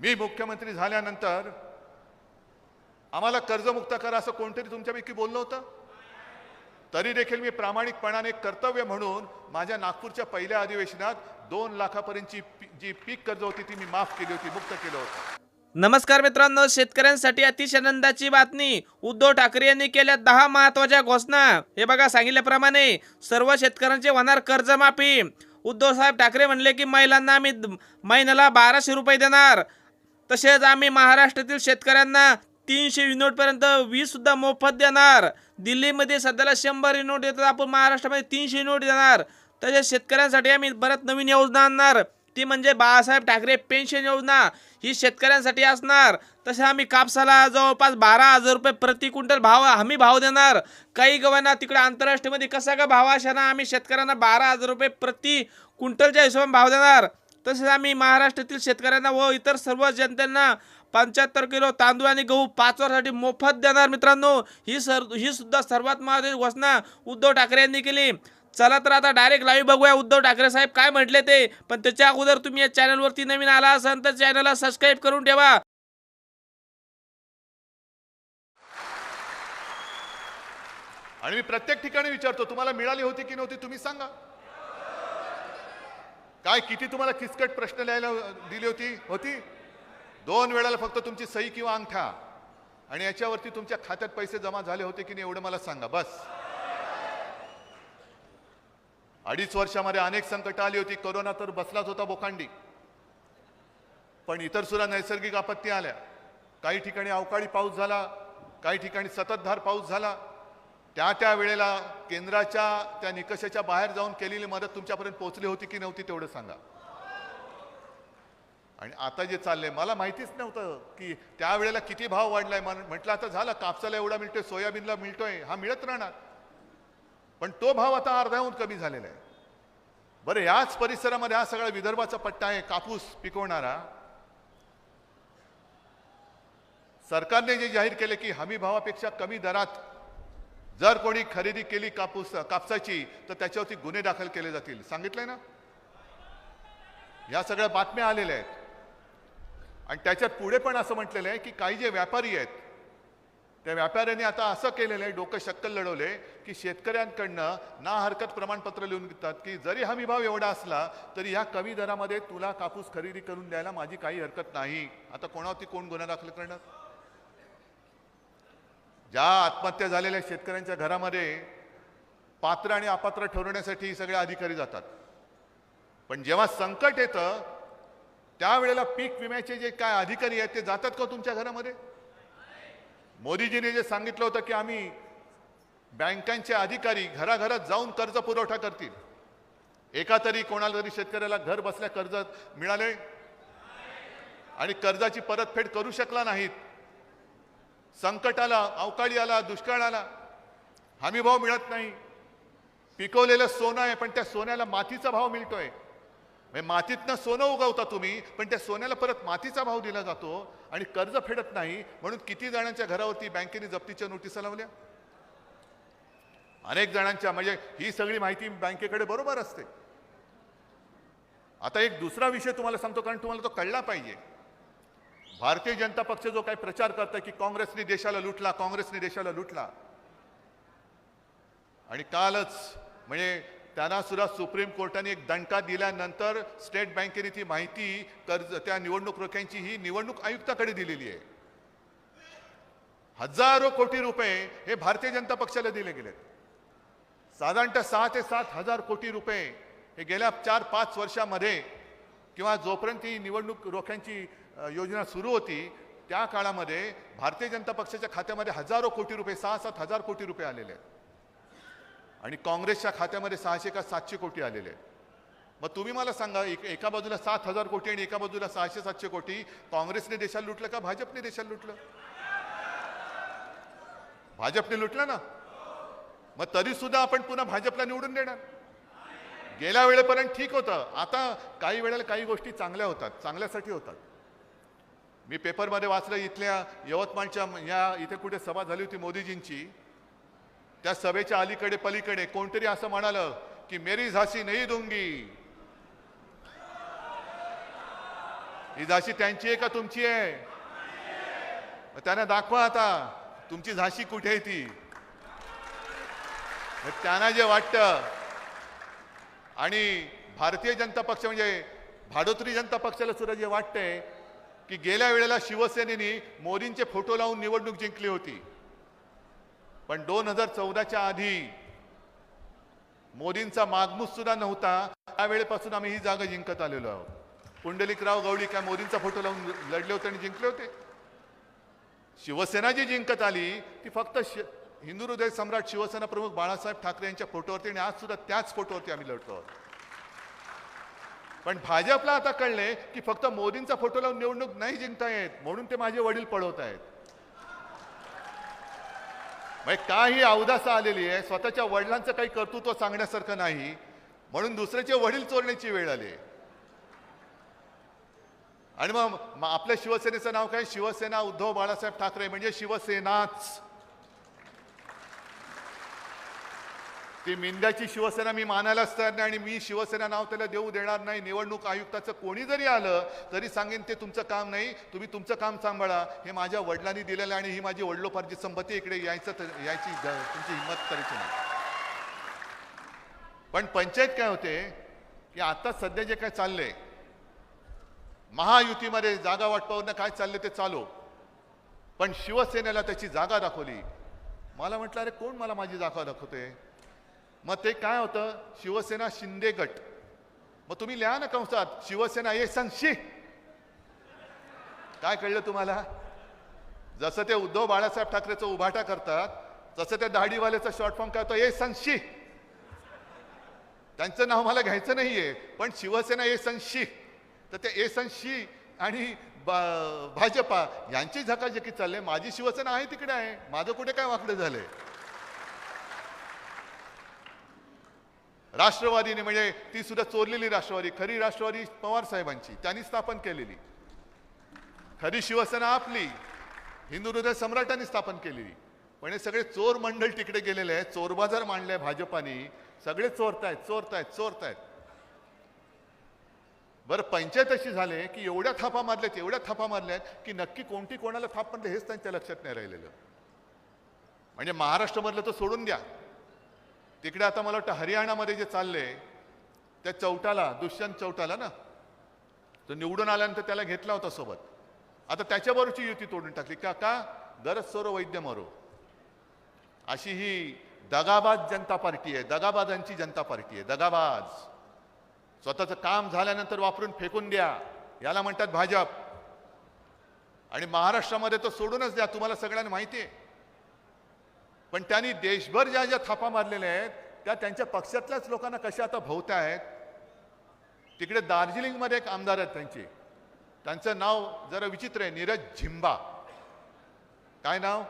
मी मुख्यमंत्री झाल्यानंतर आम्हाला कर्जमुक्त करा असं कोणतरी तुमच्यापैकी बोललं होतं? तरी देखील मी प्रामाणिकपणाने कर्तव्य म्हणून माझ्या नागपूरच्या पहिल्या अधिवेशनात दोन लाखापर्यंतची पी- जी पीक कर्ज होती ती मी माफ केली होती मुक्त केलं होतं. नमस्कार मित्रांनो शेतकऱ्यांसाठी अतिशय आनंदाची बातमी. उद्धव ठाकरे यांनी केल्या दहा महत्त्वाच्या घोषणा. हे बघा सांगितल्याप्रमाणे सर्व शेतकऱ्यांचे होणार कर्जमाफी. उद्धव साहेब ठाकरे म्हणले की महिलांना आम्ही महिन्याला बाराशे रुपये देणार. तसेच आम्ही महाराष्ट्रातील शेतकऱ्यांना तीनशे युनिटपर्यंत वीज सुद्धा मोफत देणार. दिल्लीमध्ये सध्याला शंभर युनिट देतात आपण महाराष्ट्रामध्ये तीनशे युनिट देणार. तसेच शेतकऱ्यांसाठी आम्ही बऱ्याच नवीन योजना आणणार. ती म्हणजे बाळासाहेब ठाकरे पेन्शन योजना. ही शेतकऱ्यांसाठी असणार. तसे आम्ही कापसाला जवळपास बारा हजार रुपये प्रति क्विंटल भाव हमी भाव देणार. काही गव्हांना तिकडे आंतरराष्ट्रीयमध्ये कसा का भाव अशाना आम्ही शेतकऱ्यांना बारा हजार रुपये प्रति क्विंटलच्या हिशोबाने भाव देणार. तसेच आम्ही महाराष्ट्रातील शेतकऱ्यांना व इतर सर्व जनतेना पंच्याहत्तर किलो तांदूळ आणि गहू पाच वर्षासाठी मोफत देणार. मित्रांनो ही सर ही सुद्धा सर्वात महत्वाची घोषणा उद्धव ठाकरे यांनी केली. चला तर आता डायरेक्ट लाईव्ह बघूया उद्धव ठाकरे साहेब काय म्हटले ते. पण त्याच्या अगोदर तुम्ही या चॅनलवरती नवीन आला असाल तर चॅनलला सबस्क्राईब करून ठेवा. आणि मी प्रत्येक ठिकाणी विचारतो तुम्हाला मिळाली होती की नव्हती तुम्ही सांगा. काय किती तुम्हाला किचकट प्रश्न लिहायला दिली होती? होती? दोन वेळाला फक्त तुमची सही किंवा अंगठा. आणि याच्यावरती तुमच्या खात्यात पैसे जमा झाले होते की नाही एवढं मला सांगा बस. अडीच वर्षामध्ये अनेक संकट आली होती. कोरोना तर बसलाच होता बोकांडी. पण इतर सुद्धा नैसर्गिक आपत्ती आल्या. काही ठिकाणी अवकाळी पाऊस झाला काही ठिकाणी सततधार पाऊस झाला. त्या त्या वेळेला केंद्राच्या त्या निकषाच्या बाहेर जाऊन केलेली मदत तुमच्यापर्यंत पोहोचली होती की नव्हती तेवढं सांगा. आणि आता जे चाललंय मला माहितीच नव्हतं की त्यावेळेला किती भाव वाढलाय. म्हण- म्हटलं आता झालं कापसाला एवढा मिळतोय सोयाबीनला मिळतोय हा मिळत राहणार. पण तो भाव आता अर्ध्याहून कमी झालेला आहे. बरं याच परिसरामध्ये हा सगळा विदर्भाचा पट्टा आहे कापूस पिकवणारा. सरकारने जे जाहीर केले की हमी भावापेक्षा कमी दरात जर कोणी खरेदी केली कापूस कापसाची तर त्याच्यावरती गुन्हे दाखल केले जातील. सांगितलंय ना? या सगळ्या बातम्या आलेल्या आहेत. आणि त्याच्यात पुढे पण असं म्हटलेलं आहे की काही जे व्यापारी आहेत त्या व्यापाऱ्यांनी आता असं केलेलं आहे डोकं शक्कल लढवले की शेतकऱ्यांकडनं ना हरकत प्रमाणपत्र लिहून घेतात की जरी हमी भाव एवढा असला तरी ह्या कमी दरामध्ये तुला कापूस खरेदी करून द्यायला माझी काही हरकत नाही. आता कोणावरती कोण गुन्हा दाखल करणार? ज्या आत्महत्या झालेल्या शेतकऱ्यांच्या घरामध्ये पात्र आणि अपात्र ठरवण्यासाठी सगळे अधिकारी जातात. पण जेव्हा संकट येतं त्यावेळेला पीक विम्याचे जे काय अधिकारी आहेत ते जातात का तुमच्या घरामध्ये? मोदीजीने जे सांगितलं होतं की आम्ही बँकांचे अधिकारी घराघरात जाऊन कर्ज पुरवठा करतील. एका तरी कोणाला तरी शेतकऱ्याला घर बसल्या कर्ज मिळाले आणि कर्जाची परतफेड करू शकला नाहीत संकट आला अवकाळी आला दुष्काळ आला हमी भाव मिळत नाही. पिकवलेलं सोनं आहे पण त्या सोन्याला मातीचा भाव मिळतोय. म्हणजे मातीतनं सोनं उगवता तुम्ही पण त्या सोन्याला परत मातीचा भाव दिला जातो आणि कर्ज फेडत नाही. म्हणून किती जणांच्या घरावरती बँकेने जप्तीच्या नोटिसा लावल्या? अनेक जणांच्या म्हणजे ही सगळी माहिती बँकेकडे बरोबर असते. आता एक दुसरा विषय तुम्हाला सांगतो कारण तुम्हाला तो कळला पाहिजे. भारतीय जनता पक्ष जो काही प्रचार करतोय की काँग्रेसने देशाला लुटला काँग्रेसने देशाला लुटला. आणि कालच म्हणजे त्यांना सुद्धा सुप्रीम कोर्टाने एक दणका दिल्यानंतर स्टेट बँकेने ती माहिती कर्ज त्या निवडणूक रोख्यांची ही निवडणूक आयुक्ताकडे दिलेली आहे. हजारो कोटी रुपये हे भारतीय जनता पक्षाला दिले गेलेत. साधारणतः सहा ते सात हजार कोटी रुपये हे गेल्या चार पाच वर्षामध्ये किंवा जोपर्यंत ही निवडणूक रोख्यांची योजना सुरू होती त्या काळामध्ये भारतीय जनता पक्षाच्या खात्यामध्ये हजारो कोटी रुपये सहा सात हजार कोटी रुपये आलेले आहेत. आणि काँग्रेसच्या खात्यामध्ये सहाशे का सातशे कोटी आलेले आहेत. मग तुम्ही मला सांगा एक एका बाजूला सात हजार कोटी आणि एका बाजूला सहाशे सातशे कोटी काँग्रेसने देशाला लुटलं का भाजपने देशाला लुटलं? भाजपने लुटलं ना? मग तरी सुद्धा आपण पुन्हा भाजपला निवडून देणार. गेल्या वेळेपर्यंत ठीक होतं. आता काही वेळेला काही गोष्टी चांगल्या होतात चांगल्यासाठी होतात. मी पेपरमध्ये वाचलं इथल्या यवतमाळच्या या इथे कुठे सभा झाली होती मोदीजींची त्या सभेच्या अलीकडे पलीकडे कोणतरी असं म्हणालं की मेरी झाशी नाही दुंगी. ही झाशी त्यांची आहे का तुमची आहे? त्यांना दाखवा आता तुमची झाशी कुठे आहे ती? त्यांना जे वाटतं. आणि भारतीय जनता पक्ष म्हणजे भाडोत्री जनता पक्षाला सुद्धा जे वाटतंय की गेल्या वेळेला शिवसेनेने मोदींचे फोटो लावून निवडणूक जिंकली होती. पण दोन हजार चौदाच्या आधी मोदींचा मागमूस सुद्धा नव्हता. त्यावेळेपासून आम्ही ही जागा जिंकत आलेलो आहोत. पुंडलिकराव गवळी काय मोदींचा फोटो लावून लढले होते आणि जिंकले होते? शिवसेना जी जिंकत आली ती फक्त शि- हिंदू हृदय सम्राट शिवसेना प्रमुख बाळासाहेब ठाकरे यांच्या फोटोवरती आणि आज सुद्धा त्याच फोटोवरती आम्ही लढतो आहोत. पण भाजपला आता कळले की फक्त मोदींचा फोटो लावून निवडणूक नाही जिंकता येत म्हणून ते माझे वडील पळवत आहेत. म्हणजे काही अवदासा आलेली आहे स्वतःच्या वडिलांचं काही कर्तृत्व सांगण्यासारखं नाही म्हणून दुसऱ्याचे वडील चोरण्याची वेळ आली आहे. आणि मग आपल्या शिवसेनेचं नाव काय? शिवसेना उद्धव बाळासाहेब ठाकरे म्हणजे शिवसेनाच. ती मिंद्याची शिवसेना मी मानायलाच तयार नाही आणि मी शिवसेना नाव त्याला देऊ देणार नाही. निवडणूक आयुक्ताचं कोणी जरी आलं तरी सांगेन ते तुमचं काम नाही. तुम्ही तुमचं काम सांभाळा. हे माझ्या वडिलांनी दिलेलं आहे आणि ही माझी वडिलोपार्जित संपत्ती इकडे यायचं तर- यायची तुमची हिंमत करायची नाही. पण पंचायत काय होते की आता सध्या जे काय चाललंय महायुतीमध्ये जागा वाटपावरनं काय चाललं ते चालू. पण शिवसेनेला त्याची जागा दाखवली. मला म्हटलं अरे कोण मला माझी जागा दाखवते? मग ते काय होतं? शिवसेना शिंदे गट. मग तुम्ही लिहा ना कंसात शिवसेना ये संशी काय कळलं तुम्हाला? जसं ते उद्धव बाळासाहेब ठाकरेचं उभाटा करतात तसं त्या दाढीवाल्याचा शॉर्ट फॉर्म काय होतं? ए संशी त्यांचं नाव मला घ्यायचं नाहीये पण शिवसेना ए संशी तर ते ए संशी आणि भाजपा यांची झकाझकी चालले माझी शिवसेना आहे तिकडे आहे. माझं कुठे काय वाकडं झालंय? राष्ट्रवादीने म्हणजे ती सुद्धा चोरलेली राष्ट्रवादी खरी राष्ट्रवादी पवार साहेबांची त्यांनी स्थापन केलेली. खरी शिवसेना आपली हिंदू हृदय सम्राटांनी स्थापन केलेली. पण हे सगळे चोर मंडळ तिकडे गेलेले आहेत चोर बाजार मांडले भाजपाने. सगळे चोरतायत चोरतायत चोरतायत. बरं पंचायत अशी झाले की एवढ्या थापा मारल्यात एवढ्या थापा मारल्यात की नक्की कोणती कोणाला थाप मारले हेच त्यांच्या लक्षात नाही राहिलेलं. म्हणजे महाराष्ट्रामधलं तर सोडून द्या. तिकडे आता मला वाटतं हरियाणामध्ये जे चाललंय त्या चौटाला दुष्यंत चौटाला ना? तो निवडून आल्यानंतर त्याला घेतला होता सोबत. आता त्याच्याबरोबरची युती तोडून टाकली. का का गरज सोरो वैद्य मरो. अशी ही दगाबाज जनता पार्टी आहे. दगाबाजांची जनता पार्टी आहे. दगाबाज. स्वतःचं काम झाल्यानंतर वापरून फेकून द्या. याला म्हणतात भाजप. आणि महाराष्ट्रामध्ये तो सोडूनच द्या. तुम्हाला सगळ्यांना माहिती आहे. पण त्यांनी देशभर ज्या ज्या थापा मारलेल्या आहेत त्या त्यांच्या पक्षातल्याच लोकांना कशा आता भोवत्या आहेत तिकडे दार्जिलिंगमध्ये एक आमदार आहेत त्यांचे. त्यांचं नाव जरा विचित्र आहे नीरज झिंबा. काय नाव?